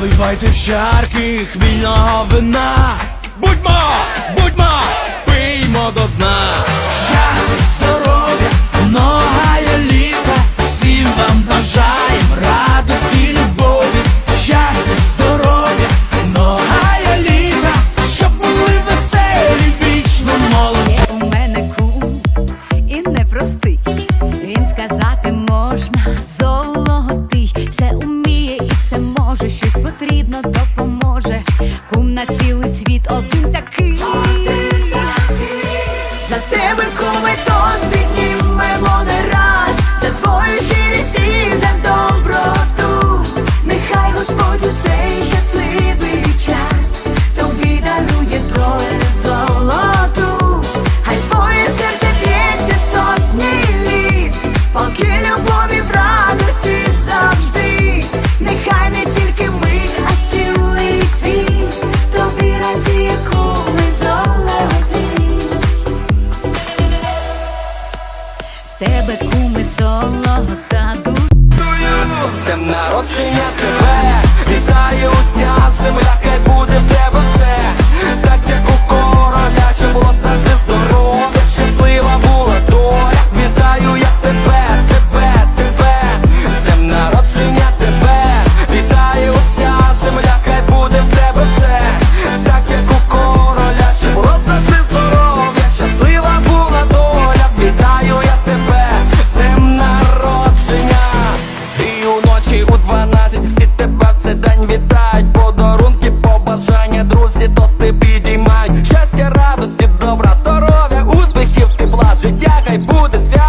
Наливайте в чарки хмільного вина. Come dos тебе куми солого та душ З днем народження тебе. хай буде свято